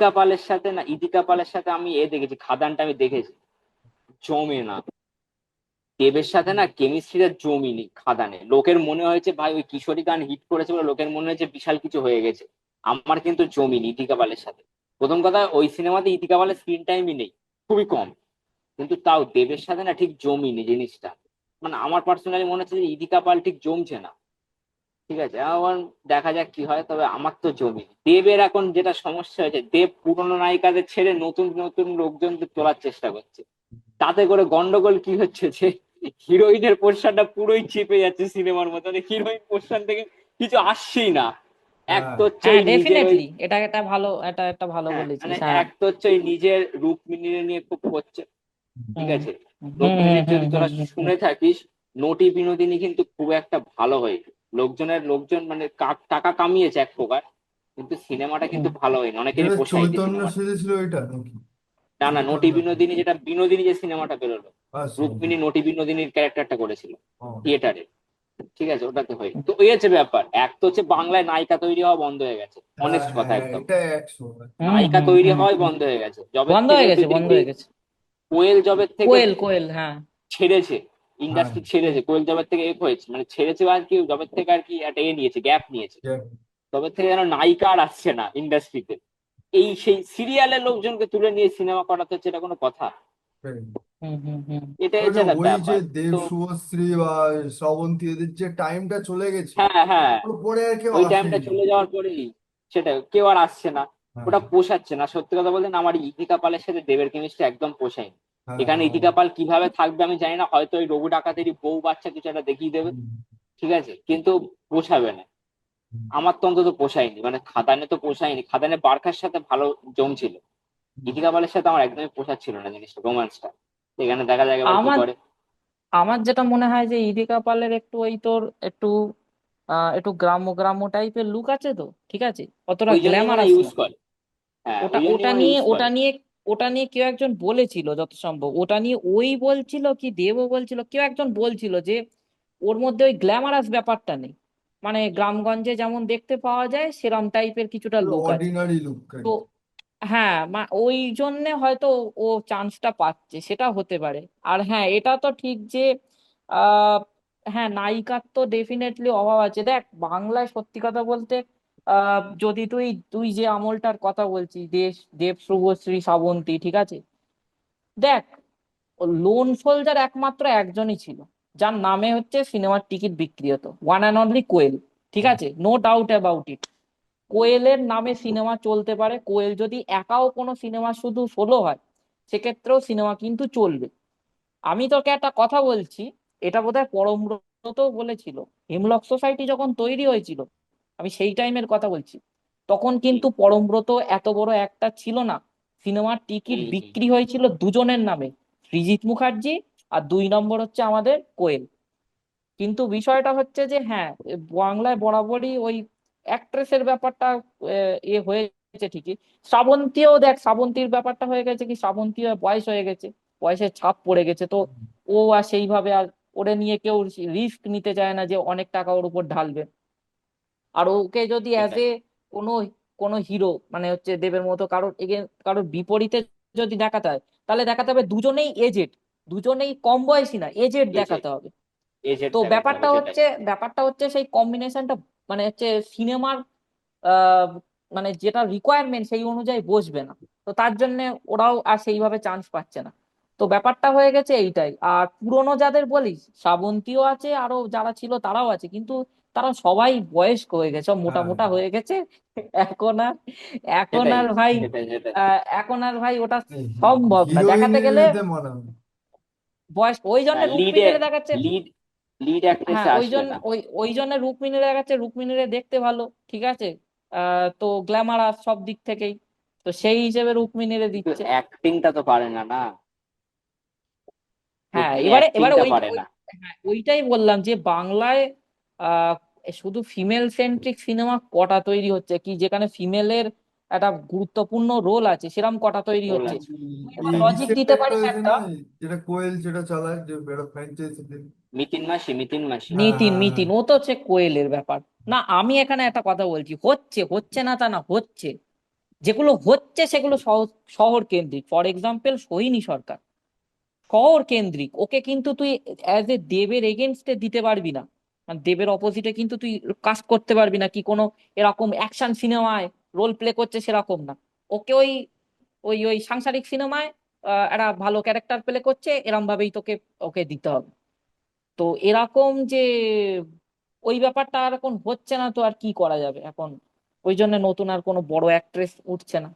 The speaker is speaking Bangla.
ইদিকা পালের সাথে না ইদিকা পালের সাথে আমি এ দেখেছি, খাদানটা আমি দেখেছি। জমে না। দেবের সাথে না কেমিস্ট্রিটা জমিনি খাদানে। লোকের মনে হয়েছে, ভাই, ওই কিশোরী গান হিট করেছে বলে লোকের মনে হয়েছে বিশাল কিছু হয়ে গেছে। আমার কিন্তু জমিনি ইদিকা পালের সাথে। প্রথম কথা, ওই সিনেমাতে ইদিকা পালের স্ক্রিন টাইমই নেই, খুবই কম। কিন্তু তাও দেবের সাথে না ঠিক জমিনি জিনিসটা। মানে আমার পার্সোনালি মনে হচ্ছে যে ইদিকা পাল ঠিক জমছে না। ঠিক আছে আবার দেখা যাক কি হয় তবে আমার তো জমি দেবের এখন যেটা সমস্যা হয়েছে দেব পুরনো নায়িকাদের ছেড়ে নতুন নতুন লোকজনদের তোলার চেষ্টা করছে। তাতে করে গন্ডগোল কি হচ্ছে যে হিরোইনের পোর্শনটা পুরোই চেপে যাচ্ছে সিনেমার মতো হিরোইন পোর্শন থেকে কিছু আসছেই না। এক তো হচ্ছে হ্যাঁ ডেফিনেটলি এটা একটা ভালো এটা একটা ভালো হ্যাঁ, বলেছিস মানে হ্যাঁ। এক তো হচ্ছে ওই নিজের রূপমিনিরে নিয়ে খুব করছে ঠিক আছে? যদি তোরা শুনে থাকিস নটি বিনোদিনী কিন্তু খুব একটা ভালো হয় লোকজনের লোকজন মানে টাকা কামিয়েছে এক প্রকার কিন্তু সিনেমাটা কিন্তু ভালো হয়নি। অনেকেরই পোষায়নি চৈতন্য সিনেমাটা সেজেছিল নাকি? না না নটি চৈতন্য। বিনোদিনী যেটা বিনোদিনী যে সিনেমাটা বেরোলো আচ্ছা। রুক্মিণী নটি বিনোদিনীর ক্যারেক্টারটা করেছিল থিয়েটারে। ঠিক আছে ওটাতে হয় তো এই হচ্ছে ব্যাপার। এক তো হচ্ছে বাংলায় নায়িকা তৈরি হওয়া বন্ধ হয়ে গেছে অনেস্ট হ্যাঁ, কথা হ্যাঁ, একদম। এটা একশো। হুম, নায়িকা হুম, তৈরি হুম, হওয়াই বন্ধ হয়ে গেছে। জবে বন্ধ হয়ে গেছে বন্ধ হয়ে গেছে। কোয়েল জবের থেকে কোয়েল কোয়েল হ্যাঁ। ছেড়েছে ইন্ডাস্ট্রি হ্যাঁ। ছেড়েছে কোয়েল জবের থেকে এ হয়েছে মানে ছেড়েছে আর কি জবের থেকে আর কি একটা এ নিয়েছে গ্যাপ নিয়েছে. তবে থেকে যেন নায়িকা আর আসছে না ইন্ডাস্ট্রিতে এই সেই সিরিয়ালের লোকজনকে তুলে নিয়ে সিনেমা করাতে হচ্ছে এটা কোনো কথা। হুম এটাই হচ্ছে ওই যে দেব শুভশ্রী বা শ্রাবন্তী এদের যে টাইমটা চলে গেছে হ্যাঁ হ্যাঁ। পরে আর কেউ ওই টাইমটা চলে যাওয়ার পরেই সেটা কেউ আর আসছে না। হ্যাঁ, ওটা পোষাচ্ছে না। সত্যি কথা বলতে না, আমার ইদিকা পালের সাথে দেবের কেমিস্ট্রি একদম পোষায়নি। হ্যাঁ, এখানে হ্যাঁ। ইদিকা পাল কীভাবে থাকবে আমি জানি না হয়তো ওই রঘু ডাকাতেরই বউ বাচ্চা কিছু একটা দেখিয়ে দেবে ঠিক আছে? কিন্তু পোষাবে না। আমার তো অন্তত পোষায়নি মানে খাদানে তো পোষায়নি খাদানে বারখার সাথে ভালো জমছিল। ইদিকা পালের সাথে আমার একদমই পোষাচ্ছিল না জিনিসটা রোমান্সটা এখানে দেখা যায় করে? আমার যেটা মনে হয় যে ইদিকা পালের একটু ওই তোর একটু আহ একটু গ্রাম্য গ্রাম্য টাইপের লুক আছে তো ঠিক আছে? অতটা ওই জন্যই মনে গ্ল্যামারাস ইউজ না। করে। হ্যাঁ ওটা ওই জন্যই ওটা মনে নিয়ে ইউজ ওটা করে। নিয়ে ওটা নিয়ে কেউ একজন বলেছিল যত সম্ভব। ওটা নিয়ে ওই বলছিল কি দেবও বলছিল কেউ একজন বলছিল যে ওর মধ্যে ওই গ্ল্যামারাস ব্যাপারটা নেই। মানে গ্রামগঞ্জে যেমন দেখতে পাওয়া যায় সেরম টাইপের কিছুটা লুক আছে। তো হ্যাঁ মা- ওই জন্যে হয়তো ও চান্সটা পাচ্ছে সেটা হতে পারে। আর হ্যাঁ এটা তো ঠিক যে আহ হ্যাঁ নায়িকার তো ডেফিনেটলি অভাব আছে। দেখ বাংলায় সত্যি কথা বলতে যদি তুই তুই যে আমলটার কথা বলছিস, দেশ দেব শুভশ্রী শ্রাবন্তী, ঠিক আছে? দেখ লোন সোলজার একমাত্র একজনই ছিল, যার নামে হচ্ছে সিনেমার টিকিট বিক্রি হতো ওয়ান অ্যান্ড অনলি কোয়েল, ঠিক আছে? নো ডাউট অ্যাবাউট ইট কোয়েলের নামে সিনেমা চলতে পারে, কোয়েল যদি একাও কোনো সিনেমা শুধু সোলো হয়, সেক্ষেত্রেও সিনেমা কিন্তু চলবে। আমি তোকে একটা কথা বলছি, এটা বোধহয় পরমব্রত বলেছিল হেমলক সোসাইটি যখন তৈরি হয়েছিল আমি সেই টাইমের কথা বলছি। তখন কিন্তু পরমব্রত এত বড় একটা ছিল না। সিনেমার টিকিট। বিক্রি হয়েছিল দুজনের নামে সৃজিত মুখার্জি আর দুই নম্বর হচ্ছে আমাদের কোয়েল। কিন্তু বিষয়টা হচ্ছে যে হ্যাঁ বাংলায় বরাবরই ওই অ্যাক্ট্রেসের ব্যাপারটা এ হয়েছে ঠিকই। শ্রাবন্তীও দেখ শ্রাবন্তীর ব্যাপারটা হয়ে গেছে কি শ্রাবন্তী বয়স হয়ে গেছে বয়সের ছাপ পড়ে গেছে। তো ও আর সেইভাবে আর ওরে নিয়ে কেউ রিস্ক নিতে চায় না যে অনেক টাকা ওর উপর ঢালবে। আর ওকে যদি অ্যাজ এ কোনো কোনো হিরো মানে হচ্ছে দেবের মতো কারোর এগেন কারোর বিপরীতে যদি দেখাতে হয় তাহলে দেখাতে হবে দুজনেই এজেড দুজনেই কম বয়সী না এজেড দেখাতে হবে। তো ব্যাপারটা হচ্ছে ব্যাপারটা হচ্ছে সেই কম্বিনেশনটা মানে হচ্ছে সিনেমার আহ মানে যেটা রিকোয়ারমেন্ট সেই অনুযায়ী বসবে না। তো তার জন্য ওরাও আর সেইভাবে চান্স পাচ্ছে না। তো ব্যাপারটা হয়ে গেছে এইটাই। আর পুরোনো যাদের বলিস শ্রাবন্তীও আছে আরও যারা ছিল তারাও আছে। কিন্তু তারা সবাই বয়স্ক হয়ে গেছে মোটা হ্যাঁ। মোটা হয়ে গেছে। এখন আর এখন আর ভাই এখন আর ভাই ওটা সম্ভব না। দেখাতে গেলে বয়স ওই জন্য লিডে রুক্মিণীরে দেখাচ্ছে। লিড লিড অ্যাক্ট্রেসে হ্যাঁ ওই জন্য ওই ওই জন্য রুক্মিণীরে দেখাচ্ছে। রুক্মিণীরে দেখতে ভালো ঠিক আছে? আহ তো গ্ল্যামারাস সব দিক থেকেই। তো সেই হিসেবে রুক্মিণীরে কিন্তু দিচ্ছে। অ্যাক্টিংটা তো পারে না না? হ্যাঁ এবারে এবারে ওই পারে না। হ্যাঁ ওইটাই বললাম যে বাংলায় আহ শুধু ফিমেল সেন্ট্রিক সিনেমা কটা তৈরি হচ্ছে? কি যেখানে ফিমেলের একটা গুরুত্বপূর্ণ রোল আছে সেরকম কটা তৈরি হচ্ছে? এবার এই লজিক দিতে একটা পারিস একটা যেটা কোয়েল যেটা চালায় যে একটা ফ্র্যাঞ্চাইজি মিতিন মাসি মিতিন মাসি। হ্যাঁ নিতিন হ্যাঁ মিতিন ও তো হচ্ছে কোয়েলের ব্যাপার। না আমি এখানে একটা কথা বলছি হচ্ছে হচ্ছে না তা না হচ্ছে। যেগুলো হচ্ছে সেগুলো শহর শহর কেন্দ্রিক। For example Sohini Sarkar. শহর কেন্দ্রিক। ওকে কিন্তু তুই অ্যাজ এ দেবের এগেনস্টে দিতে পারবি না। মানে দেবের অপোজিটে কিন্তু তুই কাজ করতে পারবি না কি কোনো এরকম অ্যাকশন সিনেমায় রোল প্লে করছে সেরকম না। ওকে ওই ওই ওই সাংসারিক সিনেমায় একটা ভালো ক্যারেক্টার প্লে করছে এরম ভাবেই তোকে, ওকে দিতে হবে। তো এরকম যে ওই ব্যাপারটা আর এখন হচ্ছে না তো আর কি করা যাবে? এখন ওই জন্য নতুন আর কোনো বড় অ্যাক্ট্রেস উঠছে না।